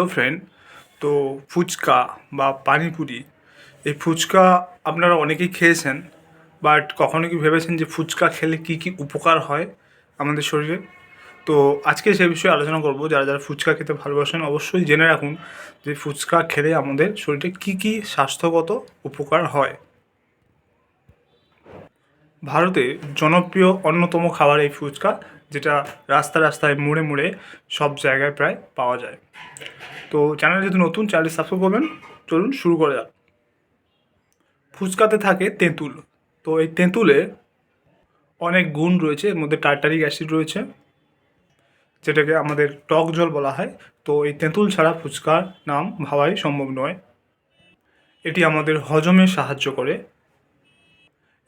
Hello friend তো ফুচকা বা পানিপুরি, এই ফুচকা আপনারা অনেকেই খেয়েছেন বাট কখনো কি ভেবেছেন যে ফুচকা খেলে কি কি উপকার হয় আমাদের শরীরে? তো আজকে সে বিষয়ে আলোচনা করব। যারা যারা ফুচকা খেতে ভালোবাসেন, অবশ্যই জেনে রাখুন যে ফুচকা খেলে আমাদের শরীরে কি কি স্বাস্থ্যগত উপকার হয়। ভারতে জনপ্রিয় অন্যতম খাবার এই ফুচকা, যেটা রাস্তা রাস্তায় মুড়ে মুড়ে সব জায়গায় প্রায় পাওয়া যায়। তো চ্যানেল যদি নতুন চ্যানেলটি সাবস্ক্রাইব করবেন, চলুন শুরু করা যাক। ফুচকাতে থাকে তেঁতুল। তো এই তেঁতুলে অনেক গুণ রয়েছে, এর মধ্যে টার্টারিক অ্যাসিড রয়েছে, যেটাকে আমাদের টক জল বলা হয়। তো এই তেঁতুল ছাড়া ফুচকার নাম ভাবাই সম্ভব নয়। এটি আমাদের হজমে সাহায্য করে।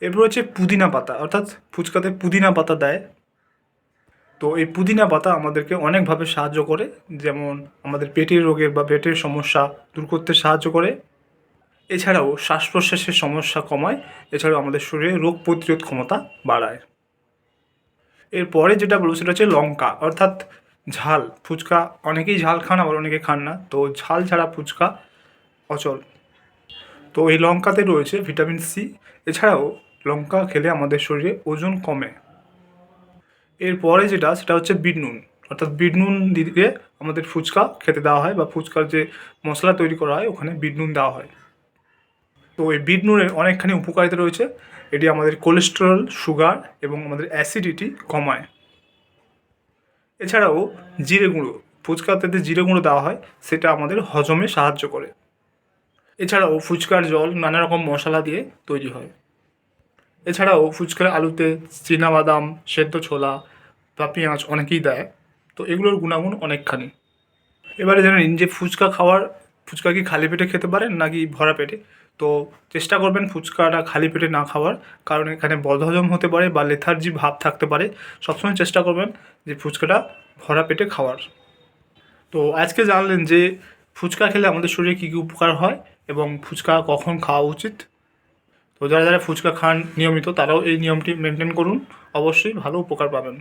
এরপর হচ্ছে পুদিনা পাতা, অর্থাৎ ফুচকাতে পুদিনা পাতা দেয়। তো এই পুদিনা পাতা আমাদেরকে অনেকভাবে সাহায্য করে, যেমন আমাদের পেটের রোগের বা পেটের সমস্যা দূর করতে সাহায্য করে। এছাড়াও শ্বাস প্রশ্বাসের সমস্যা কমায়, এছাড়াও আমাদের শরীরে রোগ প্রতিরোধ ক্ষমতা বাড়ায়। এরপরে যেটা বলব সেটা হচ্ছে লঙ্কা, অর্থাৎ ঝাল। ফুচকা অনেকেই ঝাল খান, আবার অনেকে খান না। তো ঝাল ছাড়া ফুচকা অচল। তো এই লঙ্কাতে রয়েছে ভিটামিন সি। এছাড়াও লঙ্কা খেলে আমাদের শরীরে ওজন কমে। এরপরে যেটা, সেটা হচ্ছে বিট নুন। অর্থাৎ বিট নুন দিয়ে আমাদের ফুচকা খেতে দেওয়া হয় বা ফুচকার যে মশলা তৈরি করা হয়, ওখানে বিট নুন দেওয়া হয়। তো এই বিট নুনের অনেকখানি উপকারিতা রয়েছে। এটি আমাদের কোলেস্টেরল সুগার এবং আমাদের অ্যাসিডিটি কমায়। এছাড়াও জিরে গুঁড়ো, ফুচকাতে জিরে গুঁড়ো দেওয়া হয়, সেটা আমাদের হজমে সাহায্য করে। এছাড়াও ফুচকার জল নানা রকম মশলা দিয়ে তৈরি হয়। এছাড়াও ফুচকার আলুতে বাদাম সেদ্ধ ছোলা, বা পেঁয়াজ অনেকেই দেয়। তো এগুলোর গুণাগুণ অনেকখানি। এবারে জানেন যে ফুচকা খাওয়ার, ফুচকা কি খালি পেটে খেতে পারেন নাকি ভরা পেটে? তো চেষ্টা করবেন ফুচকাটা খালি পেটে না খাওয়ার, কারণ এখানে বদহজম হতে পারে বা লেথার্জি ভাব থাকতে পারে। সবসময় চেষ্টা করবেন যে ফুচকাটা ভরা পেটে খাওয়ার। তো আজকে জানলেন যে ফুচকা খেলে আমাদের শরীরে কী কী উপকার হয় এবং ফুচকা কখন খাওয়া উচিত। তো যারা যারা ফুচকা খান নিয়মিত, তারাও এই নিয়মটি মেনটেন করুন। অবশ্যই ভালো উপকার পাবেন।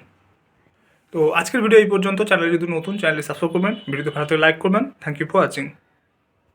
তো আজকের ভিডিও এই পর্যন্ত। চ্যানেল যদি নতুন চ্যানেলে সাবস্ক্রাইব করবেন। ভিডিওতে ভালো লাইক করবেন। Thank you for watching